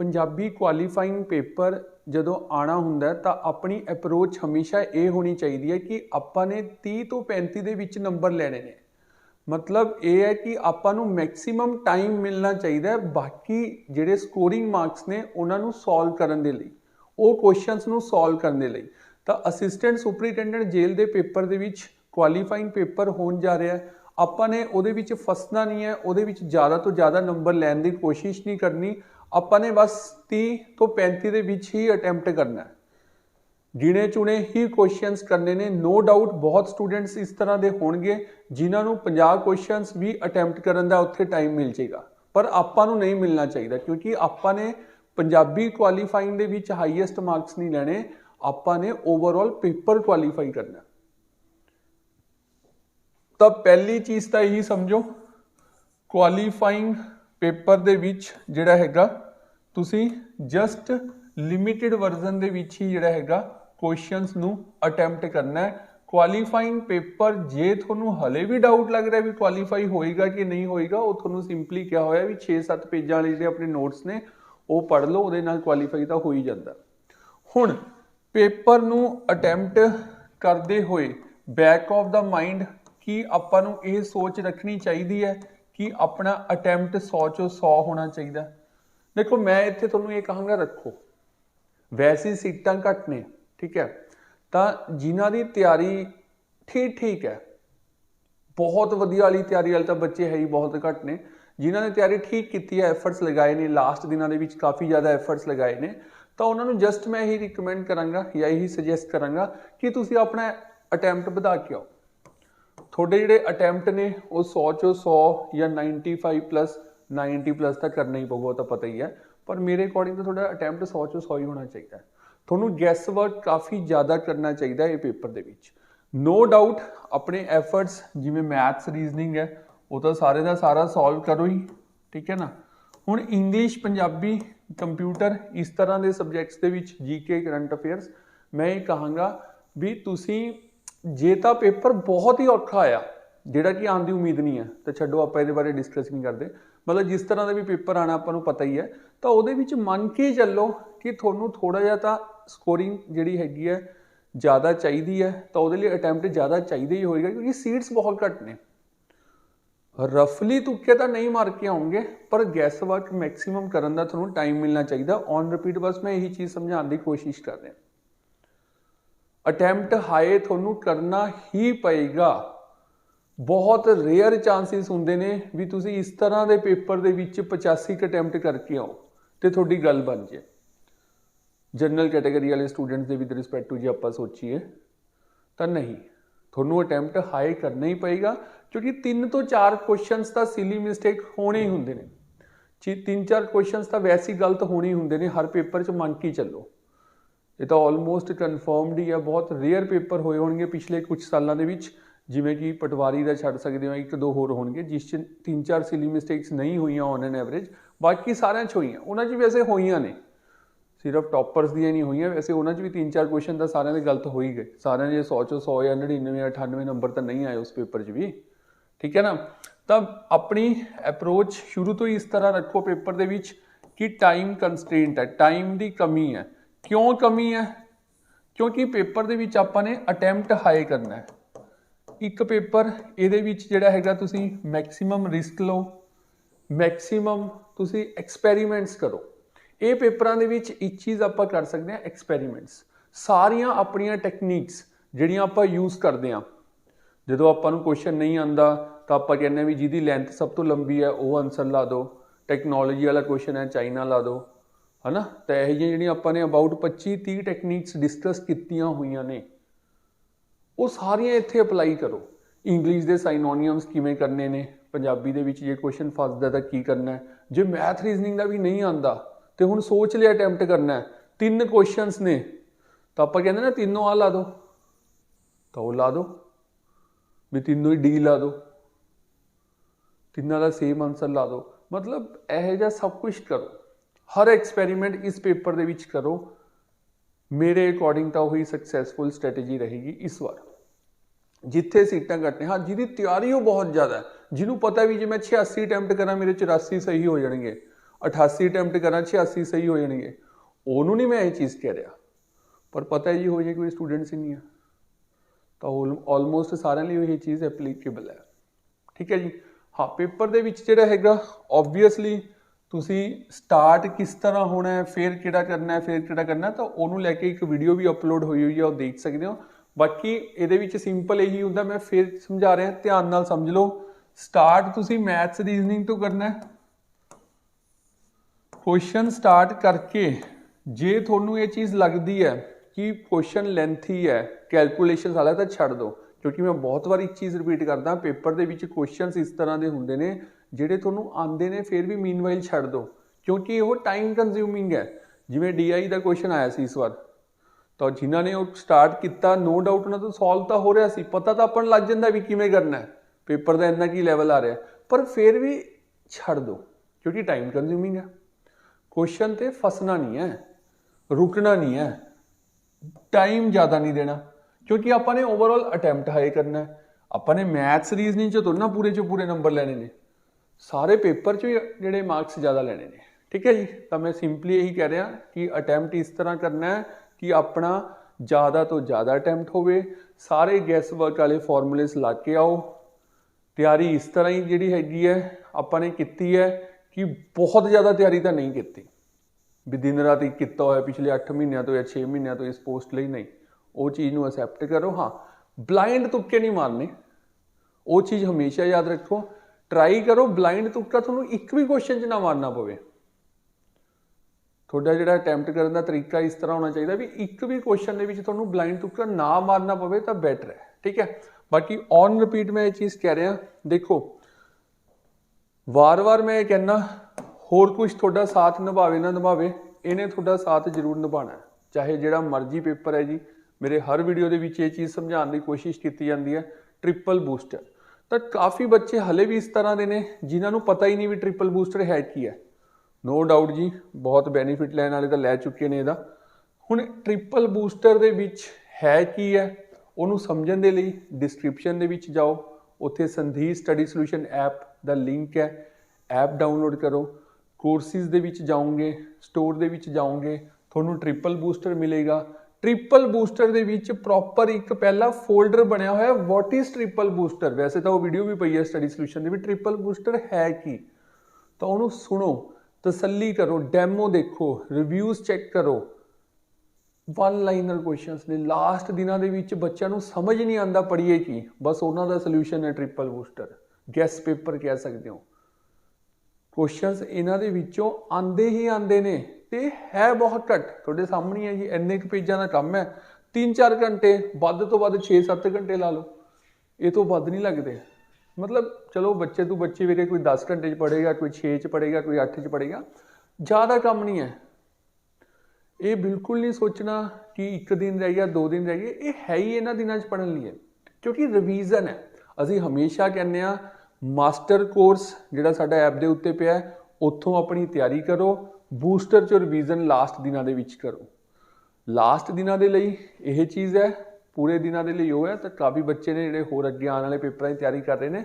Punjabi qualifying paper ਜਦੋਂ ਆਣਾ ਹੁੰਦਾ ਤਾਂ ਆਪਣੀ ਅਪਰੋਚ ਹਮੇਸ਼ਾ ਇਹ ਹੋਣੀ ਚਾਹੀਦੀ ਹੈ ਕਿ ਆਪਾਂ ਨੇ 30 ਤੋਂ 35 ਦੇ ਵਿੱਚ ਨੰਬਰ ਲੈਣੇ ਨੇ। ਮਤਲਬ ਇਹ ਹੈ ਕਿ ਆਪਾਂ ਨੂੰ ਮੈਕਸਿਮਮ ਟਾਈਮ ਮਿਲਣਾ ਚਾਹੀਦਾ ਹੈ ਬਾਕੀ ਜਿਹੜੇ ਸਕੋਰਿੰਗ ਮਾਰਕਸ ਨੇ ਉਹਨਾਂ ਨੂੰ ਸੋਲਵ ਕਰਨ ਦੇ ਲਈ, ਉਹ ਕੁਐਸਚਨਸ ਨੂੰ ਸੋਲਵ ਕਰਨ ਦੇ ਲਈ। ਤਾਂ ਅਸਿਸਟੈਂਟ ਸੁਪਰੀਟੈਂਡੈਂਟ ਜੇਲ੍ਹ ਦੇ ਪੇਪਰ ਦੇ ਵਿੱਚ ਕੁਆਲੀਫਾਈਂਗ ਪੇਪਰ ਹੋਣ ਜਾ ਰਿਹਾ ਹੈ। ਆਪਾਂ ਨੇ ਉਹਦੇ ਵਿੱਚ ਫਸਣਾ ਨਹੀਂ ਹੈ, ਉਹਦੇ ਵਿੱਚ ਜ਼ਿਆਦਾ ਤੋਂ ਜ਼ਿਆਦਾ ਨੰਬਰ ਲੈਣ ਦੀ ਕੋਸ਼ਿਸ਼ ਨਹੀਂ ਕਰਨੀ। ਆਪਾਂ ਨੇ ਬਸ 30 ਤੋਂ 35 ਦੇ ਵਿੱਚ ਹੀ ਅਟੈਂਪਟ ਕਰਨਾ ਹੈ। ਗਿਣੇ ਚੁਣੇ ਹੀ ਕੁਐਸਚਨਸ ਕਰਨੇ ਨੇ। ਨੋ ਡਾਊਟ ਬਹੁਤ ਸਟੂਡੈਂਟਸ ਇਸ ਤਰ੍ਹਾਂ ਦੇ ਹੋਣਗੇ ਜਿਨ੍ਹਾਂ ਨੂੰ 50 ਕੁਐਸਚਨਸ ਵੀ ਅਟੈਂਪਟ ਕਰਨ ਦਾ ਉੱਥੇ ਟਾਈਮ ਮਿਲ ਜਾਏਗਾ। ਪਰ ਆਪਾਂ ਨੂੰ ਨਹੀਂ ਮਿਲਣਾ ਚਾਹੀਦਾ ਕਿਉਂਕਿ ਆਪਾਂ ਨੇ ਪੰਜਾਬੀ ਕੁਆਲੀਫਾਈਂਗ ਦੇ ਵਿੱਚ ਹਾਈਐਸਟ ਮਾਰਕਸ ਨਹੀਂ ਲੈਣੇ। ਆਪਾਂ ਨੇ ਓਵਰਆਲ ਪੇਪਰ ਕੁਆਲੀਫਾਈ ਕਰਨਾ ਤਾਂ ਪਹਿਲੀ ਚੀਜ਼ ਤਾਂ ਇਹੀ ਸਮਝੋ। ਕੁਆਲੀਫਾਈਂਗ ਪੇਪਰ ਦੇ ਵਿੱਚ ਜਿਹੜਾ ਹੈਗਾ, ਤੁਸੀਂ ਜਸਟ ਲਿਮਿਟਿਡ ਵਰਜ਼ਨ ਦੇ ਵਿੱਚ ਹੀ ਜਿਹੜਾ ਹੈਗਾ ਕੁਐਸਚਨਸ ਨੂੰ ਅਟੈਂਪਟ ਕਰਨਾ ਹੈ। ਕੁਆਲੀਫਾਈਂਗ ਪੇਪਰ ਜੇ ਤੁਹਾਨੂੰ ਹਲੇ ਵੀ ਡਾਊਟ ਲੱਗ ਰਿਹਾ ਵੀ ਕੁਆਲੀਫਾਈ ਹੋਏਗਾ ਕਿ ਨਹੀਂ ਹੋਏਗਾ, ਉਹ ਤੁਹਾਨੂੰ ਸਿੰਪਲੀ ਕਿਹਾ ਹੋਇਆ ਵੀ 6-7 ਪੇਜਾਂ ਵਾਲੇ ਜਿਹੜੇ ਆਪਣੇ ਨੋਟਸ ਨੇ, ਉਹ ਪੜ੍ਹ ਲਓ, ਉਹਦੇ ਨਾਲ ਕੁਆਲੀਫਾਈ ਤਾਂ ਹੋ ਹੀ ਜਾਂਦਾ। ਹੁਣ ਪੇਪਰ ਨੂੰ ਅਟੈਂਪਟ ਕਰਦੇ ਹੋਏ ਬੈਕ ਆਫ ਦਾ ਮਾਈਂਡ ਕੀ ਆਪਾਂ ਨੂੰ ਇਹ ਸੋਚ ਰੱਖਣੀ ਚਾਹੀਦੀ ਹੈ ਕਿ ਆਪਣਾ ਅਟੈਂਪਟ 100 ਚੋਂ 100 ਹੋਣਾ ਚਾਹੀਦਾ। ਦੇਖੋ, ਮੈਂ ਇੱਥੇ ਤੁਹਾਨੂੰ ਇਹ ਕਹਾਂਗਾ, ਰੱਖੋ। ਵੈਸੀ ਸੀਟਾਂ ਘੱਟ ਨੇ, ਠੀਕ ਹੈ। ਤਾਂ ਜਿਨ੍ਹਾਂ ਦੀ ਤਿਆਰੀ ਠੀਕ ਠੀਕ ਹੈ, ਬਹੁਤ ਵਧੀਆ ਵਾਲੀ ਤਿਆਰੀ ਵਾਲੇ ਤਾਂ ਬੱਚੇ ਹੈ ਹੀ ਬਹੁਤ ਘੱਟ ਨੇ। ਜਿਨ੍ਹਾਂ ਨੇ ਤਿਆਰੀ ਠੀਕ ਕੀਤੀ ਹੈ ਐਫਰਟਸ ਲਗਾਏ ਨੇ ਲਾਸਟ ਦਿਨਾਂ ਦੇ ਵਿੱਚ ਕਾਫੀ ਜ਼ਿਆਦਾ ਐਫਰਟਸ ਲਗਾਏ ਨੇ, ਤਾਂ ਉਹਨਾਂ ਨੂੰ ਜਸਟ ਮੈਂ ਇਹੀ ਰਿਕਮੈਂਡ ਕਰਾਂਗਾ ਜਾਂ ਇਹੀ ਸੁਜੈਸਟ ਕਰਾਂਗਾ ਕਿ ਤੁਸੀਂ ਆਪਣਾ ਅਟੈਂਪਟ ਵਧਾ ਕੇ ਆਓ। ਤੁਹਾਡੇ ਜਿਹੜੇ ਅਟੈਂਪਟ ਨੇ, ਉਹ 100 ਚੋਂ 100 ਜਾਂ 95 ਪਲੱਸ 90 ਪਲੱਸ ਤਾਂ ਕਰਨਾ ਹੀ ਪਊਗਾ ਤਾਂ ਪਤਾ ਹੀ ਹੈ। ਪਰ ਮੇਰੇ ਅਕੋਰਡਿੰਗ ਤਾਂ ਤੁਹਾਡਾ ਅਟੈਂਪਟ 100 ਚੋਂ 100 ਹੀ ਹੋਣਾ ਚਾਹੀਦਾ ਤੁਹਾਨੂੰ ਗੈਸ ਵਰਕ ਕਾਫੀ ਜ਼ਿਆਦਾ ਕਰਨਾ ਚਾਹੀਦਾ ਇਹ ਪੇਪਰ ਦੇ ਵਿੱਚ। ਨੋ ਡਾਊਟ ਆਪਣੇ ਐਫਰਟਸ ਜਿਵੇਂ ਮੈਥਸ ਰੀਜ਼ਨਿੰਗ ਹੈ, ਉਹ ਤਾਂ ਸਾਰੇ ਦਾ ਸਾਰਾ ਸੋਲਵ ਕਰੋ ਹੀ, ਠੀਕ ਹੈ ਨਾ? ਹੁਣ ਇੰਗਲਿਸ਼ ਪੰਜਾਬੀ ਕੰਪਿਊਟਰ ਇਸ ਤਰ੍ਹਾਂ ਦੇ ਸਬਜੈਕਟਸ ਦੇ ਵਿੱਚ ਜੀਕੇ ਕਰੰਟ ਅਫੇਅਰਸ ਮੈਂ ਇਹ ਕਹਾਂਗਾ ਵੀ ਤੁਸੀਂ ਜੇ ਤਾਂ ਪੇਪਰ ਬਹੁਤ ਹੀ ਔਖਾ ਆਇਆ ਜਿਹੜਾ ਕਿ ਆਉਣ ਦੀ ਉਮੀਦ ਨਹੀਂ ਹੈ ਤਾਂ ਛੱਡੋ ਆਪਾਂ ਇਹਦੇ ਬਾਰੇ ਡਿਸਕਸ ਨਹੀਂ ਕਰਦੇ। ਮਤਲਬ ਜਿਸ ਤਰ੍ਹਾਂ ਦਾ ਵੀ ਪੇਪਰ ਆਣਾ ਆਪਾਂ ਨੂੰ ਪਤਾ ਹੀ ਹੈ ਤਾਂ ਉਹਦੇ ਵਿੱਚ ਮੰਨ ਕੇ ਚੱਲੋ ਕਿ ਤੁਹਾਨੂੰ ਥੋੜਾ ਜਿਹਾ ਤਾਂ ਸਕੋਰਿੰਗ ਜਿਹੜੀ ਹੈਗੀ ਹੈ ਜ਼ਿਆਦਾ ਚਾਹੀਦੀ ਹੈ ਤਾਂ ਉਹਦੇ ਲਈ ਅਟੈਂਪਟ ਜ਼ਿਆਦਾ ਚਾਹੀਦੇ ਹੀ ਹੋਏਗਾ, ਕਿਉਂਕਿ ਸੀਟਸ ਬਹੁਤ ਘੱਟ ਨੇ। ਰਫਲੀ ਤੁੱਕੇ ਤਾਂ ਨਹੀਂ ਮਾਰ ਕੇ ਆਉਂਗੇ ਪਰ ਗੈਸ ਵਰਕ ਮੈਕਸਿਮਮ ਕਰਨ ਦਾ ਤੁਹਾਨੂੰ ਟਾਈਮ ਮਿਲਣਾ ਚਾਹੀਦਾ। ਔਨ ਰਿਪੀਟ ਬਸ ਮੈਂ ਇਹੀ ਚੀਜ਼ ਸਮਝਾਉਣ ਦੀ ਕੋਸ਼ਿਸ਼ ਕਰ ਰਿਹਾ। ਅਟੈਂਪਟ ਹਾਏ ਤੁਹਾਨੂੰ ਕਰਨਾ ਹੀ ਪਏਗਾ। ਬਹੁਤ ਰੇਅਰ ਚਾਂਸਸ ਹੁੰਦੇ ਨੇ ਵੀ ਤੁਸੀਂ ਇਸ ਤਰ੍ਹਾਂ ਦੇ ਪੇਪਰ ਦੇ ਵਿੱਚ 85 ਅਟੈਂਪਟ ਕਰਕੇ ਆਓ ਤੇ ਤੁਹਾਡੀ ਗੱਲ ਬਣ ਜੇ ਜਨਰਲ ਕੈਟਾਗਰੀ ਵਾਲੇ ਸਟੂਡੈਂਟਸ ਦੇ ਵਿਦ ਰਿਸਪੈਕਟ ਟੂ ਜੇ ਆਪਾਂ ਸੋਚੀਏ, ਤਾਂ ਨਹੀਂ, ਤੁਹਾਨੂੰ ਅਟੈਂਪਟ ਹਾਈ ਕਰਨਾ ਹੀ ਪਏਗਾ, ਕਿਉਂਕਿ ਤਿੰਨ ਤੋਂ ਚਾਰ ਕੁਐਸਚਨਸ ਤਾਂ ਸਿਲੀ ਮਿਸਟੇਕ ਹੋਣੇ ਹੀ ਹੁੰਦੇ ਨੇ। ਜੀ ਤਿੰਨ ਚਾਰ ਕੁਐਸਚਨਸ ਤਾਂ ਵੈਸੀ ਗਲਤ ਹੋਣੇ ਹੀ ਹੁੰਦੇ ਨੇ, ਹਰ ਪੇਪਰ 'ਚ ਮੰਨ ਕੇ ਚੱਲੋ। ਇਹ ਤਾਂ ਆਲਮੋਸਟ ਕਨਫਰਮਡ ਹੀ ਆ, ਬਹੁਤ ਰੇਅਰ ਪੇਪਰ ਹੋਏ ਹੋਣਗੇ ਪਿਛਲੇ ਕੁਝ ਸਾਲਾਂ ਦੇ ਵਿੱਚ, ਜਿਵੇਂ ਕਿ ਪਟਵਾਰੀ ਦਾ ਛੱਡ ਸਕਦੇ ਹੋ, ਇੱਕ ਦੋ ਹੋਰ ਹੋਣਗੇ, ਜਿਸ 'ਚ ਤਿੰਨ ਚਾਰ ਸਿਲੀ ਮਿਸਟੇਕਸ ਨਹੀਂ ਹੋਈਆਂ ਔਨ ਐਨ ਐਵਰੇਜ ਬਾਕੀ ਸਾਰਿਆਂ 'ਚ ਹੋਈਆਂ, ਉਹਨਾਂ 'ਚ ਵੈਸੇ ਹੋਈਆਂ ਨੇ। ਸਿਰਫ ਟੌਪਰਸ ਦੀਆਂ ਨਹੀਂ ਹੋਈਆਂ, ਵੈਸੇ ਉਹਨਾਂ 'ਚ ਵੀ ਤਿੰਨ ਚਾਰ ਕੁਐਸਚਨ ਤਾਂ ਸਾਰਿਆਂ ਦੇ ਗਲਤ ਹੋ ਹੀ ਗਏ। ਸਾਰਿਆਂ ਦੇ 100 ਚੋਂ 100 ਜਾਂ 99 ਜਾਂ 98 ਨੰਬਰ ਤਾਂ ਨਹੀਂ ਆਏ ਉਸ ਪੇਪਰ 'ਚ ਵੀ। ਠੀਕ ਹੈ ਨਾ? ਤਾਂ ਆਪਣੀ ਅਪਰੋਚ ਸ਼ੁਰੂ ਤੋਂ ਹੀ ਇਸ ਤਰ੍ਹਾਂ ਰੱਖੋ ਪੇਪਰ ਦੇ ਵਿੱਚ ਕਿ ਟਾਈਮ ਕੰਸਟ੍ਰੇਂਟ ਹੈ ਟਾਈਮ ਦੀ ਕਮੀ ਹੈ। ਕਿਉਂ ਕਮੀ ਹੈ? ਕਿਉਂਕਿ ਪੇਪਰ ਦੇ ਵਿੱਚ ਆਪਾਂ ਨੇ ਅਟੈਂਪਟ ਹਾਈ ਕਰਨਾ ਹੈ। ਇੱਕ ਪੇਪਰ ਇਹਦੇ ਵਿੱਚ ਜਿਹੜਾ ਹੈਗਾ ਤੁਸੀਂ ਮੈਕਸਿਮਮ ਰਿਸਕ ਲਓ, ਮੈਕਸਿਮਮ ਤੁਸੀਂ ਐਕਸਪੈਰੀਮੈਂਟਸ ਕਰੋ। ਇਹ ਪੇਪਰਾਂ ਦੇ ਵਿੱਚ ਇੱਕ ਚੀਜ਼ ਆਪਾਂ ਕਰ ਸਕਦੇ ਹਾਂ, ਐਕਸਪੈਰੀਮੈਂਟਸ। ਸਾਰੀਆਂ ਆਪਣੀਆਂ ਟੈਕਨੀਕਸ ਜਿਹੜੀਆਂ ਆਪਾਂ ਯੂਜ਼ ਕਰਦੇ ਹਾਂ। ਜਦੋਂ ਆਪਾਂ ਨੂੰ ਕੁਐਸਚਨ ਨਹੀਂ ਆਂਦਾ ਤਾਂ ਆਪਾਂ ਕਹਿੰਦੇ ਵੀ ਜਿਹਦੀ ਲੈਂਥ ਸਭ ਤੋਂ ਲੰਬੀ ਹੈ, ਉਹ ਆਨਸਰ ਲਾ ਦਿਓ। ਟੈਕਨੋਲੋਜੀ ਵਾਲਾ ਕੁਐਸਚਨ ਹੈ, ਚਾਈਨਾ ਲਾ ਦਿਓ। ਹਨਾ? ਤਾਂ ਇਹ ਜਿਹੜੀਆਂ ਆਪਾਂ ਨੇ ਅਬਾਊਟ 25 30 ਟੈਕਨੀਕਸ ਡਿਸਕਸ ਕੀਤੀਆਂ ਹੋਈਆਂ ਨੇ, ਉਹ ਸਾਰੀਆਂ ਇੱਥੇ ਅਪਲਾਈ ਕਰੋ। ਇੰਗਲਿਸ਼ ਦੇ ਸਾਈਨੋਨੀਅਮਸ ਕਿਵੇਂ ਕਰਨੇ ਨੇ? ਪੰਜਾਬੀ ਦੇ ਵਿੱਚ ਜੇ ਕੁਐਸਚਨ ਫਸਦਾ ਤਾਂ ਕੀ ਕਰਨਾ ਹੈ? ਜੇ ਮੈਥ ਰੀਜ਼ਨਿੰਗ ਦਾ ਵੀ ਨਹੀਂ ਆਂਦਾ ਤੇ ਹੁਣ ਸੋਚ ਲਿਆ ਅਟੈਂਪਟ ਕਰਨਾ ਹੈ। ਤਿੰਨ ਕੁਐਸਚਨਸ ਨੇ। ਤਾਂ ਆਪਾਂ ਕਹਿੰਦੇ ਨਾ ਤਿੰਨੋਂ ਆ ਲਾ ਦਿਓ ਤਾਂ ਉਹ ਲਾ ਦਿਓ ਵੀ ਤਿੰਨੋਂ ਹੀ ਡੀ ਲਾ ਦਿਓ ਤਿੰਨਾਂ ਦਾ ਸੇਮ ਆਨਸਰ ਲਾ ਦਿਓ ਮਤਲਬ ਇਹੋ ਜਿਹਾ ਸਭ ਕੁਝ ਕਰੋ। ਹਰ ਐਕਸਪੈਰੀਮੈਂਟ ਇਸ ਪੇਪਰ ਦੇ ਵਿੱਚ ਕਰੋ। ਮੇਰੇ ਅਕੋਰਡਿੰਗ ਤਾਂ ਉਹੀ ਸਕਸੈਸਫੁਲ ਸਟ੍ਰੈਟੇਜੀ ਰਹੇਗੀ ਇਸ ਵਾਰ। ਜਿੱਥੇ ਸੀਟਾਂ ਘੱਟ ਹਾਂ, ਜਿਹਦੀ ਤਿਆਰੀ ਉਹ ਬਹੁਤ ਜ਼ਿਆਦਾ ਹੈ। ਜਿਹਨੂੰ ਪਤਾ ਵੀ ਜੇ ਮੈਂ 86 ਅਟੈਂਪਟ ਕਰਾਂ, ਮੇਰੇ 84 ਸਹੀ ਹੋ ਜਾਣਗੇ। 88 ਅਟੈਂਪਟ ਕਰਾਂ 86 ਸਹੀ ਹੋ ਜਾਣਗੇ। ਉਹਨੂੰ ਨਹੀਂ ਮੈਂ ਇਹ ਚੀਜ਼ ਕਹਿ ਰਿਹਾ। ਪਰ ਪਤਾ ਜੀ ਹੋ ਜੇ ਕੋਈ ਸਟੂਡੈਂਟਸ ਹੀ ਨਹੀਂ ਆ ਤਾਂ ਆਲਮੋਸਟ ਸਾਰਿਆਂ ਲਈ ਇਹ ਚੀਜ਼ ਐਪਲੀਕੇਬਲ ਹੈ। ਠੀਕ ਹੈ ਜੀ? ਹਾਂ ਪੇਪਰ ਦੇ ਵਿੱਚ ਜਿਹੜਾ ਹੈਗਾ ਆਬਵੀਅਸਲੀ ਤੁਸੀਂ ਸਟਾਰਟ ਕਿਸ ਤਰ੍ਹਾਂ ਹੋਣਾ ਹੈ, ਫਿਰ ਕਿਹੜਾ ਕਰਨਾ ਹੈ, ਫਿਰ ਕਿਹੜਾ ਕਰਨਾ ਤਾਂ ਉਹਨੂੰ ਲੈ ਕੇ ਇੱਕ ਵੀਡੀਓ ਵੀ ਅਪਲੋਡ ਹੋਈ ਹੋਈ ਹੈ, ਉਹ ਦੇਖ ਸਕਦੇ ਹੋ। ਬਾਕੀ ਇਹਦੇ ਵਿੱਚ ਸਿੰਪਲ ਇਹੀ ਹੁੰਦਾ, ਮੈਂ ਫਿਰ ਸਮਝਾ ਰਿਹਾ, ਧਿਆਨ ਨਾਲ ਸਮਝ ਲਓ। ਸਟਾਰਟ ਤੁਸੀਂ ਮੈਥਸ ਰੀਜ਼ਨਿੰਗ ਤੋਂ ਕਰਨਾ ਹੈ। ਕੁਐਸਚਨ ਸਟਾਰਟ ਕਰਕੇ ਜੇ ਤੁਹਾਨੂੰ ਇਹ ਚੀਜ਼ ਲੱਗਦੀ ਹੈ ਕਿ ਕੁਐਸਚਨ ਲੈਂਥੀ ਹੈ ਕੈਲਕੂਲੇਸ਼ਨ ਵਾਲਾ, ਤਾਂ ਛੱਡ ਦਿਓ। ਕਿਉਂਕਿ ਮੈਂ ਬਹੁਤ ਵਾਰ ਇੱਕ ਚੀਜ਼ ਰਿਪੀਟ ਕਰਦਾ ਪੇਪਰ ਦੇ ਵਿੱਚ ਕੁਐਸਚਨਸ ਇਸ ਤਰ੍ਹਾਂ ਦੇ ਹੁੰਦੇ ਨੇ, ਜਿਹੜੇ ਤੁਹਾਨੂੰ ਆਉਂਦੇ ਨੇ, ਫਿਰ ਵੀ ਮੀਨਵਾਈਲ ਛੱਡ ਦਿਓ। ਕਿਉਂਕਿ ਉਹ ਟਾਈਮ ਕੰਜ਼ਿਊਮਿੰਗ ਹੈ। ਜਿਵੇਂ ਡੀਆਈ ਦਾ ਕੁਐਸਚਨ ਆਇਆ ਸੀ ਇਸ ਵਾਰ, ਤਾਂ ਜਿਨ੍ਹਾਂ ਨੇ ਉਹ ਸਟਾਰਟ ਕੀਤਾ ਨੋ ਡਾਊਟ ਉਹਨਾਂ ਤੋਂ ਸੋਲਵ ਤਾਂ ਹੋ ਰਿਹਾ ਸੀ। ਪਤਾ ਤਾਂ ਆਪਾਂ ਨੂੰ ਲੱਗ ਜਾਂਦਾ ਵੀ ਕਿਵੇਂ ਕਰਨਾ ਹੈ। ਪੇਪਰ ਦਾ ਇੰਨਾ ਕੀ ਲੈਵਲ ਆ ਰਿਹਾ ਪਰ ਫਿਰ ਵੀ ਛੱਡ ਦਿਓ, ਕਿਉਂਕਿ ਟਾਈਮ ਕੰਜ਼ਿਊਮਿੰਗ ਹੈ। ਕੁਐਸਚਨ ਤੇ ਫਸਣਾ ਨਹੀਂ ਹੈ, ਰੁਕਣਾ ਨਹੀਂ ਹੈ। ਟਾਈਮ ਜ਼ਿਆਦਾ ਨਹੀਂ ਦੇਣਾ। ਕਿਉਂਕਿ ਆਪਾਂ ਨੇ ਓਵਰਆਲ ਅਟੈਂਪਟ ਹਾਈ ਕਰਨਾ ਹੈ। ਆਪਾਂ ਨੇ ਮੈਥਸ ਰੀਜ਼ਨਿੰਗ ਚ ਤੋਂ ਨਾ ਪੂਰੇ ਚ ਪੂਰੇ ਨੰਬਰ ਲੈਣੇ ਨੇ। ਸਾਰੇ ਪੇਪਰ ਚ ਜਿਹੜੇ ਮਾਰਕਸ ਜ਼ਿਆਦਾ ਲੈਣੇ ਨੇ। ਠੀਕ ਹੈ ਜੀ? ਤਾਂ ਮੈਂ ਸਿੰਪਲੀ ਇਹੀ ਕਹਿ ਰਿਹਾ ਕਿ ਅਟੈਂਪਟ ਇਸ ਤਰ੍ਹਾਂ ਕਰਨਾ ਹੈ ਕਿ ਆਪਣਾ ਜ਼ਿਆਦਾ ਤੋਂ ਜ਼ਿਆਦਾ ਅਟੈਂਪਟ ਹੋਵੇ। ਸਾਰੇ ਗੈਸ ਵਰਕ ਵਾਲੇ ਫਾਰਮੂਲੇਸ ਲਾ ਕੇ ਆਓ। ਤਿਆਰੀ ਇਸ ਤਰ੍ਹਾਂ ਹੀ ਜਿਹੜੀ ਹੈਗੀ ਹੈ, ਆਪਾਂ ਨੇ ਕੀਤੀ ਹੈ ਕਿ ਬਹੁਤ ਜ਼ਿਆਦਾ ਤਿਆਰੀ ਤਾਂ ਨਹੀਂ ਕੀਤੀ। ਵੀ ਦਿਨ ਰਾਤ ਇੱਕ ਕੀਤਾ ਹੋਇਆ ਪਿਛਲੇ 8 ਮਹੀਨਿਆਂ ਤੋਂ ਜਾਂ 6 ਮਹੀਨਿਆਂ ਤੋਂ ਇਸ ਪੋਸਟ ਲਈ ਨਹੀਂ। ਉਹ ਚੀਜ਼ ਨੂੰ ਅਸੈਪਟ ਕਰੋ। ਹਾਂ ਬਲਾਈਂਡ ਤੁੱਕੇ ਨਹੀਂ ਮਾਰਨੇ। ਉਹ ਚੀਜ਼ ਹਮੇਸ਼ਾ ਯਾਦ ਰੱਖੋ। ਟਰਾਈ ਕਰੋ ਬਲਾਈਂਡ ਤੁੱਕਾ ਤੁਹਾਨੂੰ ਇੱਕ ਵੀ ਕੁਐਸਚਨ 'ਚ ਨਾ ਮਾਰਨਾ ਪਵੇ। ਤੁਹਾਡਾ ਜਿਹੜਾ ਅਟੈਂਪਟ ਕਰਨ ਦਾ ਤਰੀਕਾ ਇਸ ਤਰ੍ਹਾਂ ਹੋਣਾ ਚਾਹੀਦਾ ਵੀ ਇੱਕ ਵੀ ਕੁਐਸਚਨ ਦੇ ਵਿੱਚ ਤੁਹਾਨੂੰ ਬਲਾਈਂਡ ਤੁੱਕਾ ਨਾ ਮਾਰਨਾ ਪਵੇ ਤਾਂ ਬੈਟਰ ਹੈ। ਠੀਕ ਹੈ? ਬਾਕੀ ਔਨ ਰਿਪੀਟ ਮੈਂ ਇਹ ਚੀਜ਼ ਕਹਿ ਰਿਹਾ। ਦੇਖੋ, ਵਾਰ-ਵਾਰ ਮੈਂ ਇਹ ਕਹਿਣਾ ਹੋਰ ਕੁਝ ਤੁਹਾਡਾ ਸਾਥ ਨਿਭਾਵੇ ਨਾ ਨਿਭਾਵੇ, ਇਹਨੇ ਤੁਹਾਡਾ ਸਾਥ ਜ਼ਰੂਰ ਨਿਭਾਣਾ ਚਾਹੇ ਜਿਹੜਾ ਮਰਜ਼ੀ ਪੇਪਰ ਹੈ ਜੀ ਮੇਰੇ ਹਰ ਵੀਡੀਓ ਦੇ ਵਿੱਚ ਇਹ ਚੀਜ਼ ਸਮਝਾਉਣ ਦੀ ਕੋਸ਼ਿਸ਼ ਕੀਤੀ ਜਾਂਦੀ ਹੈ ਟ੍ਰਿਪਲ ਬੂਸਟਰ ਤਾਂ ਕਾਫੀ ਬੱਚੇ ਹਲੇ ਵੀ ਇਸ ਤਰ੍ਹਾਂ ਦੇ ਨੇ ਜਿਨ੍ਹਾਂ ਨੂੰ ਪਤਾ ਹੀ ਨਹੀਂ ਵੀ ਟ੍ਰਿਪਲ ਬੂਸਟਰ ਹੈ ਕੀ ਹੈ। ਨੋ ਡਾਊਟ ਜੀ, ਬਹੁਤ ਬੈਨੀਫਿਟ ਲੈਣ ਵਾਲੇ ਤਾਂ ਲੈ ਚੁੱਕੇ ਨੇ ਇਹਦਾ। ਹੁਣ ਟ੍ਰਿਪਲ ਬੂਸਟਰ ਦੇ ਵਿੱਚ ਹੈ ਕੀ ਹੈ, ਉਹਨੂੰ ਸਮਝਣ ਦੇ ਲਈ ਡਿਸਕ੍ਰਿਪਸ਼ਨ ਦੇ ਵਿੱਚ ਜਾਓ। ਉੱਥੇ ਸੰਧੀ ਸਟੱਡੀ ਸੋਲੂਸ਼ਨ ਐਪ ਦਾ ਲਿੰਕ ਹੈ ਐਪ ਡਾਊਨਲੋਡ ਕਰੋ। ਕੋਰਸਿਸ ਦੇ ਵਿੱਚ ਜਾਓਗੇ ਸਟੋਰ ਦੇ ਵਿੱਚ ਜਾਓਗੇ, ਤੁਹਾਨੂੰ ਟ੍ਰਿਪਲ ਬੂਸਟਰ ਮਿਲੇਗਾ। ਟ੍ਰਿਪਲ ਬੂਸਟਰ ਦੇ ਵਿੱਚ ਪ੍ਰੋਪਰ ਇੱਕ ਪਹਿਲਾ ਫੋਲਡਰ ਬਣਿਆ ਹੋਇਆ ਵਾਟ ਇਜ਼ ਟ੍ਰਿਪਲ ਬੂਸਟਰ ਵੈਸੇ ਤਾਂ ਉਹ ਵੀਡੀਓ ਵੀ ਪਈ ਹੈ ਸਟੱਡੀ ਸੋਲੂਸ਼ਨ ਦੇ ਵੀ ਟ੍ਰਿਪਲ ਬੂਸਟਰ ਹੈ ਕੀ? ਤਾਂ ਉਹਨੂੰ ਸੁਣੋ, ਤਸੱਲੀ ਕਰੋ ਡੈਮੋ ਦੇਖੋ ਰਿਵਿਊਜ਼ ਚੈੱਕ ਕਰੋ। ਵਨ ਲਾਈਨਰ ਕੁਐਸਚਨਸ ਨੇ। ਲਾਸਟ ਦਿਨਾਂ ਦੇ ਵਿੱਚ ਬੱਚਿਆਂ ਨੂੰ ਸਮਝ ਨਹੀਂ ਆਂਦਾ ਪੜੀਏ ਕੀ। ਬਸ ਉਹਨਾਂ ਦਾ ਸੋਲੂਸ਼ਨ ਹੈ ਟ੍ਰਿਪਲ ਬੂਸਟਰ ਗੈਸ ਪੇਪਰ ਕਹਿ ਸਕਦੇ ਹੋ। ਕੁਐਸਚਨਸ ਇਹਨਾਂ ਦੇ ਵਿੱਚੋਂ ਆਂਦੇ ਹੀ ਆਂਦੇ ਨੇ। ਤੇ ਹੈ ਬਹੁਤ ਘੱਟ। ਤੁਹਾਡੇ ਸਾਹਮਣੇ ਹੈ ਜੀ, ਇੰਨੇ ਕੁ ਪੇਜਾਂ ਦਾ ਕੰਮ ਹੈ। 3-4 ਘੰਟੇ, ਵੱਧ ਤੋਂ ਵੱਧ 6-7 ਘੰਟੇ ਲਾ ਲਓ। ਇਹ ਤੋਂ ਵੱਧ ਨਹੀਂ ਲੱਗਦੇ। ਮਤਲਬ ਚਲੋ ਬੱਚੇ ਤੋਂ ਬੱਚੇ ਵੀਰੇ ਕੋਈ 10 ਘੰਟੇ ਚ ਪੜੇਗਾ ਕੋਈ 6 ਚ ਪੜੇਗਾ ਕੋਈ 8 ਚ ਪੜੇਗਾ ਜ਼ਿਆਦਾ ਕੰਮ ਨਹੀਂ ਹੈ। ਇਹ ਬਿਲਕੁਲ ਨਹੀਂ ਸੋਚਣਾ ਕਿ ਇੱਕ ਦਿਨ ਰਹਿ ਗਿਆ, ਦੋ ਦਿਨ ਰਹਿ ਗਏ। ਇਹ ਹੈ ਹੀ ਇਹਨਾਂ ਦਿਨਾਂ 'ਚ ਪੜਨ ਲਈ ਹੈ। ਕਿਉਂਕਿ ਰਿਵੀਜ਼ਨ ਹੈ। ਅਸੀਂ ਹਮੇਸ਼ਾ ਕਹਿੰਦੇ ਆ ਮਾਸਟਰ ਕੋਰਸ ਜਿਹੜਾ ਸਾਡਾ ਐਪ ਦੇ ਉੱਤੇ ਪਿਆ ਹੈ, ਉੱਥੋਂ ਆਪਣੀ ਤਿਆਰੀ ਕਰੋ। ਬੂਸਟਰ ਚ ਰਿਵੀਜ਼ਨ ਲਾਸਟ ਦਿਨਾਂ ਦੇ ਵਿੱਚ ਕਰੋ। ਲਾਸਟ ਦਿਨਾਂ ਦੇ ਲਈ ਇਹ ਚੀਜ਼ ਹੈ, ਪੂਰੇ ਦਿਨਾਂ ਦੇ ਲਈ ਉਹ ਹੈ, ਤਾਂ ਕਾਫੀ ਬੱਚੇ ਨੇ ਜਿਹੜੇ ਹੋਰ ਅੱਗੇ ਆਉਣ ਵਾਲੇ ਪੇਪਰਾਂ ਦੀ ਤਿਆਰੀ ਕਰ ਰਹੇ ਨੇ,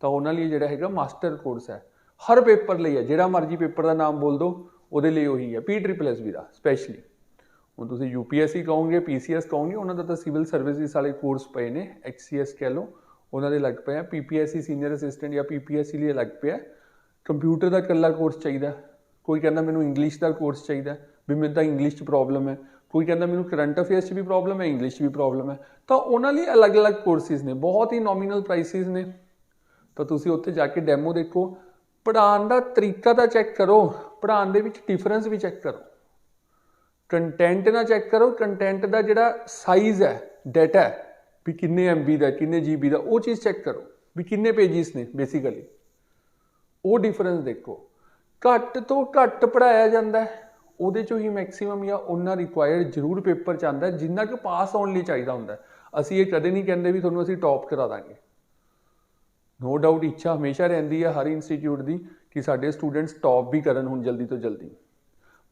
ਤਾਂ ਉਹਨਾਂ ਲਈ ਜਿਹੜਾ ਹੈਗਾ ਮਾਸਟਰ ਕੋਰਸ ਹੈ। ਹਰ ਪੇਪਰ ਲਈ ਹੈ, ਜਿਹੜਾ ਮਰਜ਼ੀ ਪੇਪਰ ਦਾ ਨਾਮ ਬੋਲ ਦਿਓ ਉਹਦੇ ਲਈ ਉਹੀ ਹੈ ਪੀ ਟ੍ਰਿਪਲ ਐਸ ਵੀ ਦਾ ਸਪੈਸ਼ਲੀ ਹੁਣ ਤੁਸੀਂ ਯੂਪੀਐਸਸੀ ਕਹੋਗੇ ਪੀਸੀਐਸ ਕਹੋਗੇ, ਉਹਨਾਂ ਦਾ ਤਾਂ ਸਿਵਲ ਸਰਵਿਸਿਜ਼ ਵਾਲੇ ਕੋਰਸ ਪਏ ਨੇ ਐਚਸੀਐਸ ਕਹਿ ਲਓ, ਉਹਨਾਂ ਦੇ ਲੱਗ ਪਏ ਆ ਪੀਪੀਐਸਸੀ ਸੀਨੀਅਰ ਅਸਿਸਟੈਂਟ ਜਾਂ ਪੀਪੀਐਸਸੀ ਲਈ ਲੱਗ ਪਿਆ। ਕੰਪਿਊਟਰ ਦਾ ਇਕੱਲਾ ਕੋਰਸ ਚਾਹੀਦਾ ਕੋਈ ਕਹਿੰਦਾ ਮੈਨੂੰ ਇੰਗਲਿਸ਼ ਦਾ ਕੋਰਸ ਚਾਹੀਦਾ ਵੀ ਮੇਰੇ ਤਾਂ ਇੰਗਲਿਸ਼ 'ਚ ਪ੍ਰੋਬਲਮ ਹੈ। ਕੋਈ ਕਹਿੰਦਾ ਮੈਨੂੰ ਕਰੰਟ ਅਫੇਅਰਸ 'ਚ ਵੀ ਪ੍ਰੋਬਲਮ ਹੈ ਇੰਗਲਿਸ਼ 'ਚ ਵੀ ਪ੍ਰੋਬਲਮ ਹੈ। ਤਾਂ ਉਹਨਾਂ ਲਈ ਅਲੱਗ-ਅਲੱਗ ਕੋਰਸਿਸ ਨੇ, ਬਹੁਤ ਹੀ ਨੋਮੀਨਲ ਪ੍ਰਾਈਸਿਸ ਨੇ। ਤਾਂ ਤੁਸੀਂ ਉੱਥੇ ਜਾ ਕੇ ਡੈਮੋ ਦੇਖੋ। ਪੜਾਉਣ ਦਾ ਤਰੀਕਾ ਤਾਂ ਚੈੱਕ ਕਰੋ ਪੜਾਉਣ ਦੇ ਵਿੱਚ ਡਿਫਰੈਂਸ ਵੀ ਚੈੱਕ ਕਰੋ। ਕੰਟੈਂਟ ਨਾ ਚੈੱਕ ਕਰੋ ਕੰਟੈਂਟ ਦਾ ਜਿਹੜਾ ਸਾਈਜ਼ ਹੈ ਡਾਟਾ ਹੈ, ਵੀ ਕਿੰਨੇ ਐਮਬੀ ਦਾ, ਕਿੰਨੇ ਜੀਬੀ ਦਾ, ਉਹ ਚੀਜ਼ ਚੈੱਕ ਕਰੋ, ਵੀ ਕਿੰਨੇ ਪੇਜਿਸ ਨੇ ਬੇਸਿਕਲੀ ਉਹ ਡਿਫਰੈਂਸ ਦੇਖੋ। ਘੱਟ ਤੋਂ ਘੱਟ ਪੜਾਇਆ ਜਾਂਦਾ ਹੈ। ਉਹਦੇ ਚੋਂ ਹੀ ਮੈਕਸਿਮਮ ਜਾਂ ਉਹਨਾਂ ਰਿਕੁਆਇਰਡ ਜ਼ਰੂਰ ਪੇਪਰ ਚ ਆਂਦਾ ਜਿੰਨਾ ਕਿ ਪਾਸ ਆਉਣ ਲਈ ਚਾਹੀਦਾ ਹੁੰਦਾ ਅਸੀਂ ਇਹ ਕਦੇ ਨਹੀਂ ਕਹਿੰਦੇ ਵੀ ਤੁਹਾਨੂੰ ਅਸੀਂ ਟੌਪ ਕਰਾ ਦਾਂਗੇ। ਨੋ ਡਾਊਟ ਇੱਛਾ ਹਮੇਸ਼ਾ ਰਹਿੰਦੀ ਹੈ ਹਰ ਇੰਸਟੀਚਿਊਟ ਦੀ ਕਿ ਸਾਡੇ ਸਟੂਡੈਂਟਸ ਟੌਪ ਵੀ ਕਰਨ ਹੁਣ ਜਲਦੀ ਤੋਂ ਜਲਦੀ।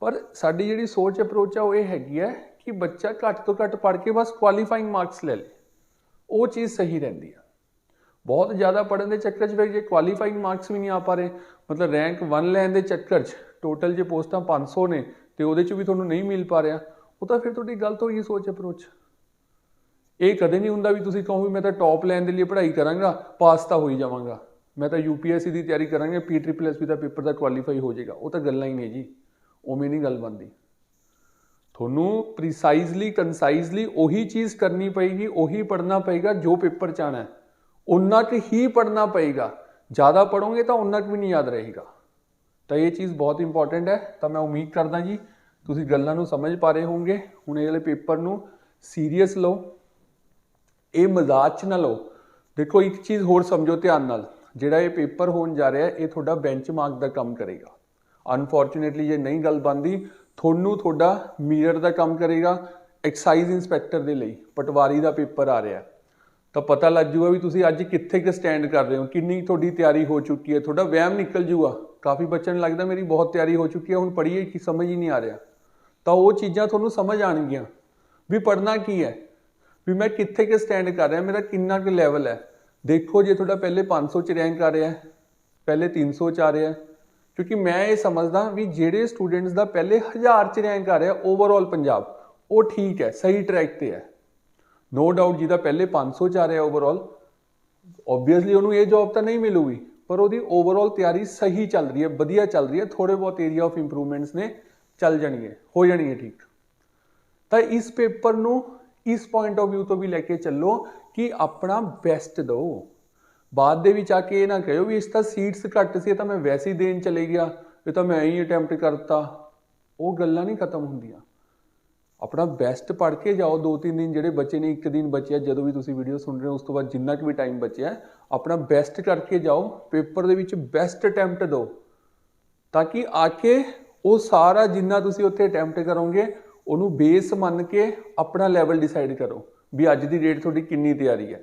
ਪਰ ਸਾਡੀ ਜਿਹੜੀ ਸੋਚ ਅਪਰੋਚ ਆ, ਉਹ ਇਹ ਹੈਗੀ ਹੈ ਕਿ ਬੱਚਾ ਘੱਟ ਤੋਂ ਘੱਟ ਪੜ੍ਹ ਕੇ ਬਸ ਕੁਆਲੀਫਾਈਂਗ ਮਾਰਕਸ ਲੈ ਲੇ। ਉਹ ਚੀਜ਼ ਸਹੀ ਰਹਿੰਦੀ ਆ। ਬਹੁਤ ਜ਼ਿਆਦਾ ਪੜਨ ਦੇ ਚੱਕਰ 'ਚ ਫਿਰ ਜੇ ਕੁਆਲੀਫਾਈਂਗ ਮਾਰਕਸ ਵੀ ਨਹੀਂ ਆ ਪਾ ਰਹੇ, ਮਤਲਬ ਰੈਂਕ 1 ਲੈਣ ਦੇ ਚੱਕਰ 'ਚ ਟੋਟਲ ਜੇ ਪੋਸਟਾਂ 500 ਨੇ ਤੇ ਉਹਦੇ ਚ ਵੀ ਤੁਹਾਨੂੰ ਨਹੀਂ ਮਿਲ ਪਾ ਰਿਹਾ, ਉਹ ਤਾਂ ਫਿਰ ਤੁਹਾਡੀ ਗਲਤ ਹੋਈ ਸੋਚ ਅਪਰੋਚ ਇਹ ਕਦੇ ਨਹੀਂ ਹੁੰਦਾ ਵੀ ਤੁਸੀਂ ਕਹੋ ਵੀ ਮੈਂ ਤਾਂ ਟੌਪ ਲੈਣ ਦੇ ਲਈ ਪੜ੍ਹਾਈ ਕਰਾਂਗਾ ਪਾਸ ਤਾਂ ਹੋਈ ਜਾਵਾਂਗਾ। ਮੈਂ ਤਾਂ ਯੂਪੀਐਸਸੀ ਦੀ ਤਿਆਰੀ ਕਰਾਂਗਾ ਪੀ ਟ੍ਰਿਪਲ ਐਸਪੀ ਦਾ ਪੇਪਰ ਦਾ ਕੁਆਲੀਫਾਈ ਹੋ ਜਾਏਗਾ। ਉਹ ਤਾਂ ਗੱਲਾਂ ਹੀ ਨੇ ਜੀ, ਉਵੇਂ ਨਹੀਂ ਗੱਲ ਬਣਦੀ। ਤੁਹਾਨੂੰ ਪ੍ਰੀਸਾਈਜ਼ਲੀ ਕੰਸਾਈਜ਼ਲੀ ਉਹੀ ਚੀਜ਼ ਕਰਨੀ ਪਏਗੀ, ਉਹੀ ਪੜ੍ਹਨਾ ਪਏਗਾ ਜੋ ਪੇਪਰ ਚ ਆਣਾ ਹੈ। ਉਨਾ ਕੁ ਹੀ ਪੜ੍ਹਨਾ ਪਏਗਾ। ਜ਼ਿਆਦਾ ਪੜੋਗੇ ਤਾਂ ਉਹਨਾਂ ਕੁ ਵੀ ਨਹੀਂ ਯਾਦ ਰਹੇਗਾ। ਤਾਂ ਇਹ ਚੀਜ਼ ਬਹੁਤ ਇੰਪੋਰਟੈਂਟ ਹੈ। ਤਾਂ ਮੈਂ ਉਮੀਦ ਕਰਦਾ ਜੀ, ਤੁਸੀਂ ਗੱਲਾਂ ਨੂੰ ਸਮਝ ਪਾ ਰਹੇ ਹੋਵੋਗੇ। ਹੁਣ ਇਹ ਵਾਲੇ ਪੇਪਰ ਨੂੰ ਸੀਰੀਅਸ ਲਓ। ਇਹ ਮਜ਼ਾਕ ਚ ਨਾ ਲਓ। ਦੇਖੋ, ਇੱਕ ਚੀਜ਼ ਹੋਰ ਸਮਝੋ ਧਿਆਨ ਨਾਲ। ਜਿਹੜਾ ਇਹ ਪੇਪਰ ਹੋਣ ਜਾ ਰਿਹਾ, ਇਹ ਤੁਹਾਡਾ ਬੈਂਚਮਾਰਕ ਦਾ ਕੰਮ ਕਰੇਗਾ। ਅਨਫੋਰਚੂਨੇਟਲੀ ਜੇ ਨਹੀਂ ਗੱਲ ਬੰਦੀ ਤੁਹਾਨੂੰ ਤੁਹਾਡਾ ਮੀਰਰ ਦਾ ਕੰਮ ਕਰੇਗਾ। ਐਕਸਾਈਜ਼ ਇਨਸਪੈਕਟਰ ਦੇ ਲਈ, ਪਟਵਾਰੀ ਦਾ ਪੇਪਰ ਆ ਰਿਹਾ। ਤਾਂ ਪਤਾ ਲੱਗ ਜੂਗਾ ਵੀ ਤੁਸੀਂ ਅੱਜ ਕਿੱਥੇ ਕਿ ਸਟੈਂਡ ਕਰ ਰਹੇ ਹੋ। ਕਿੰਨੀ ਤੁਹਾਡੀ ਤਿਆਰੀ ਹੋ ਚੁੱਕੀ ਹੈ। ਤੁਹਾਡਾ ਵਹਿਮ ਨਿਕਲ ਜੂਗਾ। ਕਾਫੀ ਬੱਚਿਆਂ ਨੂੰ ਲੱਗਦਾ ਮੇਰੀ ਬਹੁਤ ਤਿਆਰੀ ਹੋ ਚੁੱਕੀ ਹੈ। ਹੁਣ ਪੜ੍ਹੀਏ ਕੀ ਸਮਝ ਹੀ ਨਹੀਂ ਆ ਰਿਹਾ। ਤਾਂ ਉਹ ਚੀਜ਼ਾਂ ਤੁਹਾਨੂੰ ਸਮਝ ਆਣਗੀਆਂ ਵੀ ਪੜ੍ਹਨਾ ਕੀ ਹੈ? ਵੀ ਮੈਂ ਕਿੱਥੇ ਕਿ ਸਟੈਂਡ ਕਰ ਰਿਹਾ? ਮੇਰਾ ਕਿੰਨਾ ਕੁ ਲੈਵਲ ਹੈ? ਦੇਖੋ ਜੇ ਤੁਹਾਡਾ ਪਹਿਲੇ 500 ਚ ਰੈਂਕ ਆ ਰਿਹਾ ਹੈ। ਪਹਿਲੇ 300 ਚ ਆ ਰਿਹਾ ਹੈ। ਕਿਉਂਕਿ ਮੈਂ ਇਹ ਸਮਝਦਾ ਵੀ ਜਿਹੜੇ ਸਟੂਡੈਂਟਸ ਦਾ ਪਹਿਲੇ 1000 ਚ ਰੈਂਕ ਆ ਰਿਹਾ ਓਵਰਆਲ ਪੰਜਾਬ, ਉਹ ਠੀਕ ਹੈ, ਸਹੀ ਟਰੈਕ ਤੇ ਹੈ। ਨੋ ਡਾਊਟ ਜਿਹਦਾ ਪਹਿਲੇ 500 ਚ ਆ ਰਿਹਾ ਓਵਰਆਲ ਆਬਵੀਅਸਲੀ ਉਹਨੂੰ ਇਹ ਜੌਬ ਤਾਂ ਨਹੀਂ ਮਿਲੂਗੀ, ਪਰ ਉਹਦੀ ਓਵਰਆਲ ਤਿਆਰੀ ਸਹੀ ਚੱਲ ਰਹੀ ਹੈ, ਵਧੀਆ ਚੱਲ ਰਹੀ ਹੈ ਥੋੜੇ ਬਹੁਤ ਏਰੀਆ ਆਫ ਇੰਪਰੂਵਮੈਂਟਸ ਨੇ, ਚੱਲ ਜਾਣਗੇ ਹੋ ਜਾਣਗੇ ਠੀਕ। ਤਾਂ ਇਸ ਪੇਪਰ ਨੂੰ ਇਸ ਪੁਆਇੰਟ ਆਫ View ਤੋਂ ਵੀ ਲੈ ਕੇ ਚੱਲੋ ਕਿ ਆਪਣਾ ਬੈਸਟ ਦਿਓ। ਬਾਅਦ ਦੇ ਵਿੱਚ ਆ ਕੇ ਇਹ ਨਾ ਕਹਿਓ ਵੀ ਇਸ ਤਾਂ ਸੀਟਸ ਘੱਟ ਸੀ ਤਾਂ ਮੈਂ ਵੈਸੇ ਹੀ ਦੇਣ ਚਲੇ ਗਿਆ, ਇਹ ਤਾਂ ਮੈਂ ਹੀ ਅਟੈਂਪਟ ਕਰਤਾ। ਉਹ ਗੱਲਾਂ ਨਹੀਂ ਖਤਮ ਹੁੰਦੀਆਂ। ਆਪਣਾ ਬੈਸਟ ਪੜ੍ਹ ਕੇ ਜਾਓ, ਦੋ ਤਿੰਨ ਦਿਨ ਜਿਹੜੇ ਬੱਚੇ ਨੇ, ਇੱਕ ਦਿਨ ਬਚਿਆ, ਜਦੋਂ ਵੀ ਤੁਸੀਂ ਵੀਡੀਓ ਸੁਣ ਰਹੇ ਹੋ, ਉਸ ਤੋਂ ਬਾਅਦ ਜਿੰਨਾ ਕੁ ਵੀ ਟਾਈਮ ਬਚਿਆ, ਆਪਣਾ ਬੈਸਟ ਕਰਕੇ ਜਾਓ ਪੇਪਰ ਦੇ ਵਿੱਚ ਬੈਸਟ ਅਟੈਂਪਟ ਦਿਓ, ਤਾਂ ਕਿ ਆ ਕੇ ਉਹ ਸਾਰਾ ਜਿੰਨਾ ਤੁਸੀਂ ਉੱਥੇ ਅਟੈਂਪਟ ਕਰੋਗੇ, ਉਹਨੂੰ ਬੇਸ ਮੰਨ ਕੇ ਆਪਣਾ ਲੈਵਲ ਡਿਸਾਈਡ ਕਰੋ, ਵੀ ਅੱਜ ਦੀ ਡੇਟ ਤੁਹਾਡੀ ਕਿੰਨੀ ਤਿਆਰੀ ਹੈ।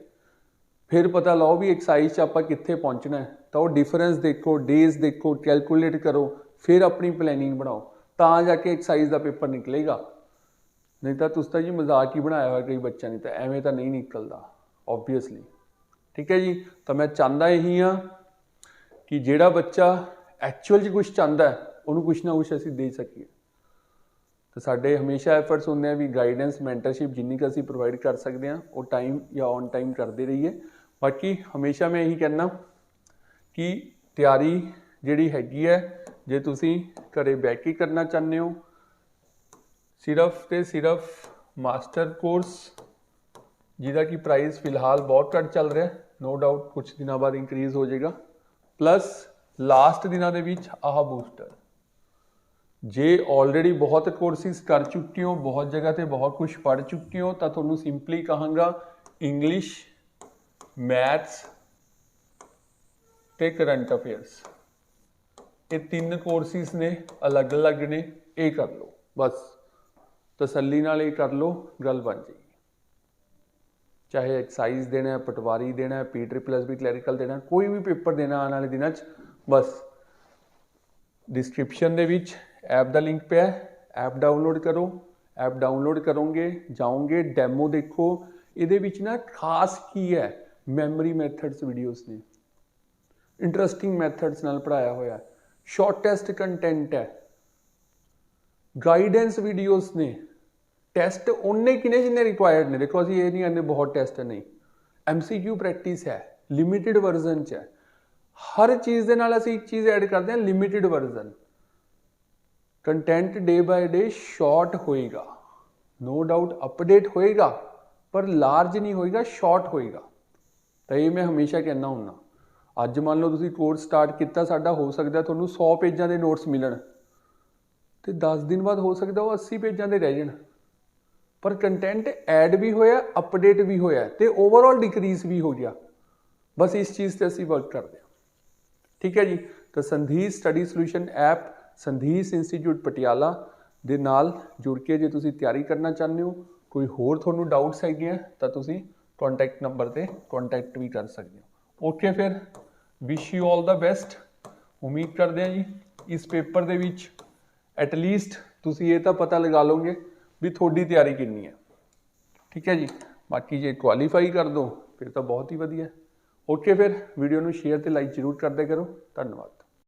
ਫਿਰ ਪਤਾ ਲਾਓ ਵੀ ਐਕਸਾਈਜ਼ 'ਚ ਆਪਾਂ ਕਿੱਥੇ ਪਹੁੰਚਣਾ ਹੈ, ਤਾਂ ਉਹ ਡਿਫਰੈਂਸ ਦੇਖੋ ਡੇਜ਼ ਦੇਖੋ ਕੈਲਕੂਲੇਟ ਕਰੋ, ਫਿਰ ਆਪਣੀ ਪਲੈਨਿੰਗ ਬਣਾਓ, ਤਾਂ ਜਾ ਕੇ ਐਕਸਾਈਜ਼ ਦਾ ਪੇਪਰ ਨਿਕਲੇਗਾ। ਨਹੀਂ ਤਾਂ ਤੁਸੀਂ ਤਾਂ ਜੀ ਮਜ਼ਾਕ ਹੀ ਬਣਾਇਆ ਹੋਇਆ ਕਈ ਬੱਚਿਆਂ ਨੇ ਤਾਂ ਐਵੇਂ ਤਾਂ ਨਹੀਂ ਨਿਕਲਦਾ ਆਬਵੀਅਸਲੀ ਠੀਕ ਹੈ ਜੀ? ਤਾਂ ਮੈਂ ਚਾਹੁੰਦਾ ਇਹੀ ਆ ਕਿ ਜਿਹੜਾ ਬੱਚਾ ਐਕਚੁਅਲ 'ਚ ਕੁਝ ਚਾਹੁੰਦਾ ਹੈ, ਉਹਨੂੰ ਕੁਝ ਨਾ ਕੁਝ ਅਸੀਂ ਦੇ ਸਕੀਏ। ਤਾਂ ਸਾਡੇ ਹਮੇਸ਼ਾ ਐਫਰਟਸ ਹੁੰਦੇ ਆ ਵੀ ਗਾਈਡੈਂਸ ਮੈਂਟਰਸ਼ਿਪ ਜਿੰਨੀ ਕੁ ਅਸੀਂ ਪ੍ਰੋਵਾਈਡ ਕਰ ਸਕਦੇ ਆ ਉਹ ਟਾਈਮ ਜਾਂ ਔਨ ਟਾਈਮ ਕਰਦੇ ਰਹੀਏ। ਬਾਕੀ ਹਮੇਸ਼ਾ ਮੈਂ ਇਹੀ ਕਹਿੰਦਾ ਕਿ ਤਿਆਰੀ ਜਿਹੜੀ ਹੈਗੀ ਹੈ, ਜੇ ਤੁਸੀਂ ਘਰੇ ਬੈਠ ਕੇ ਕਰਨਾ ਚਾਹੁੰਦੇ ਹੋ ਸਿਰਫ ਤੇ ਸਿਰਫ ਮਾਸਟਰ ਕੋਰਸ, ਜਿਹਦਾ ਕਿ ਪ੍ਰਾਈਸ ਫਿਲਹਾਲ ਬਹੁਤ ਘੱਟ ਚੱਲ ਰਿਹਾ ਨੋ ਡਾਊਟ ਕੁਝ ਦਿਨਾਂ ਬਾਅਦ ਇਨਕਰੀਜ਼ ਹੋ ਜਾਏਗਾ ਪਲੱਸ ਲਾਸਟ ਦਿਨਾਂ ਦੇ ਵਿੱਚ ਆਹ ਬੂਸਟਰ ਜੇ ਆਲਰੇਡੀ ਬਹੁਤ ਕੋਰਸਿਸ ਕਰ ਚੁੱਕੇ ਹੋ, ਬਹੁਤ ਜਗ੍ਹਾ ਤੇ ਬਹੁਤ ਕੁਝ ਪੜ ਚੁੱਕੇ ਹੋ, ਤਾਂ ਤੁਹਾਨੂੰ ਸਿੰਪਲੀ ਕਹਾਂਗਾ ਇੰਗਲਿਸ਼ ਮੈਥਸ ਤੇ ਕਰੰਟ ਅਫੇਅਰਸ ਇਹ ਤਿੰਨ ਕੋਰਸਿਸ ਨੇ, ਅਲੱਗ-ਅਲੱਗ ਨੇ, ਇਹ ਕਰ ਲਓ, ਬਸ। ਤਸੱਲੀ ਨਾਲ ਇਹ ਕਰ ਲਓ, ਗੱਲ ਬਣ ਜਾਏਗੀ। ਚਾਹੇ ਐਕਸਾਈਜ਼ ਦੇਣਾ ਹੈ, ਪਟਵਾਰੀ ਦੇਣਾ ਹੈ ਪੀ ਟ੍ਰਿਪਲ ਐਸ ਵੀ ਕਲੈਰੀਕਲ ਦੇਣਾ ਕੋਈ ਵੀ ਪੇਪਰ ਦੇਣਾ ਆਉਣ ਵਾਲੇ ਦਿਨਾਂ 'ਚ, ਬਸ। ਡਿਸਕ੍ਰਿਪਸ਼ਨ ਦੇ ਵਿੱਚ ਐਪ ਦਾ ਲਿੰਕ ਪਿਆ ਐਪ ਡਾਊਨਲੋਡ ਕਰੋ। ਐਪ ਡਾਊਨਲੋਡ ਕਰੋਗੇ, ਜਾਓਗੇ ਡੈਮੋ ਦੇਖੋ, ਇਹਦੇ ਵਿੱਚ ਨਾ ਖਾਸ ਕੀ ਹੈ? ਮੈਮਰੀ ਮੈਥਡਸ ਵੀਡੀਓਜ਼ ਨੇ। ਇੰਟਰਸਟਿੰਗ ਮੈਥਡਸ ਨਾਲ ਪੜਾਇਆ ਹੋਇਆ। ਸ਼ਾਰਟੈਸਟ ਕੰਟੈਂਟ ਹੈ। ਗਾਈਡੈਂਸ ਵੀਡੀਓਜ਼ ਨੇ। ਟੈਸਟ ਉਹਨੇ ਕਿਨੇ ਜਿੰਨੇ ਰਿਕੁਆਇਰਡ ਨੇ? ਦੇਖੋ ਅਸੀਂ ਇਹ ਨਹੀਂ ਕਹਿੰਦੇ ਬਹੁਤ ਟੈਸਟ ਨਹੀਂ ਐਮਸੀਕਿਊ ਪ੍ਰੈਕਟਿਸ ਹੈ ਲਿਮਿਟਿਡ ਵਰਜ਼ਨ ਚ ਹੈ। ਹਰ ਚੀਜ਼ ਦੇ ਨਾਲ ਅਸੀਂ ਇੱਕ ਚੀਜ਼ ਐਡ ਕਰਦੇ ਹਾਂ limited version content day by day short ਹੋਏਗਾ। ਨੋ ਡਾਊਟ ਅਪਡੇਟ ਹੋਏਗਾ, ਪਰ ਲਾਰਜ ਨਹੀਂ ਹੋਏਗਾ ਸ਼ਾਰਟ ਹੋਏਗਾ। ਤਾਂ ਇਹ ਮੈਂ ਹਮੇਸ਼ਾ ਕਹਿੰਦਾ ਹੁੰਨਾ ਅੱਜ ਮੰਨ ਲਓ ਤੁਸੀਂ ਕੋਰਸ ਸਟਾਰਟ ਕੀਤਾ, ਸਾਡਾ ਹੋ ਸਕਦਾ ਤੁਹਾਨੂੰ 100 ਪੇਜਾਂ ਦੇ ਨੋਟਸ ਮਿਲਣ। ਤੇ 10 ਦਿਨ ਬਾਅਦ ਹੋ ਸਕਦਾ ਉਹ 80 ਪੇਜਾਂ ਦੇ ਰਹਿ ਜਾਣ। ਪਰ ਕੰਟੈਂਟ ਐਡ ਵੀ ਹੋਇਆ ਅਪਡੇਟ ਵੀ ਹੋਇਆ ਤੇ ਓਵਰਆਲ ਡਿਕਰੀਜ਼ ਵੀ ਹੋ ਗਿਆ। ਬਸ ਇਸ ਚੀਜ਼ ਤੇ ਅਸੀਂ ਵਰਕ ਕਰਦੇ ਹਾਂ। ਠੀਕ ਹੈ ਜੀ? ਤਾਂ Sandhi's study solution app Sandhi's institute Patiala ਦੇ ਨਾਲ ਜੁੜ ਕੇ ਜੇ ਤੁਸੀਂ ਤਿਆਰੀ ਕਰਨਾ ਚਾਹੁੰਦੇ ਹੋ, ਕੋਈ ਹੋਰ ਤੁਹਾਨੂੰ ਡਾਊਟਸ ਹੈਗੇ ਤਾਂ ਤੁਸੀਂ ਕੰਟੈਕਟ ਨੰਬਰ ਤੇ ਕੰਟੈਕਟ ਵੀ ਕਰ ਸਕਦੇ ਹੋ। ਓਕੇ ਫਿਰ wish you all the best ਉਮੀਦ ਕਰਦੇ ਹਾਂ ਜੀ, ਇਸ ਪੇਪਰ ਦੇ ਵਿੱਚ ਐਟ ਲੀਸਟ ਤੁਸੀਂ ਇਹ ਤਾਂ ਪਤਾ ਲਗਾ ਲਓਗੇ ਵੀ ਤੁਹਾਡੀ ਤਿਆਰੀ ਕਿੰਨੀ ਹੈ। ਠੀਕ ਹੈ ਜੀ? ਬਾਕੀ ਜੇ ਕੁਆਲੀਫਾਈ ਕਰ ਦੋ, ਫਿਰ ਤਾਂ ਬਹੁਤ ਹੀ ਵਧੀਆ। ਓਕੇ ਫਿਰ ਵੀਡੀਓ ਨੂੰ ਸ਼ੇਅਰ ਤੇ ਲਾਈਕ ਜ਼ਰੂਰ ਕਰਦੇ ਕਰੋ। ਧੰਨਵਾਦ।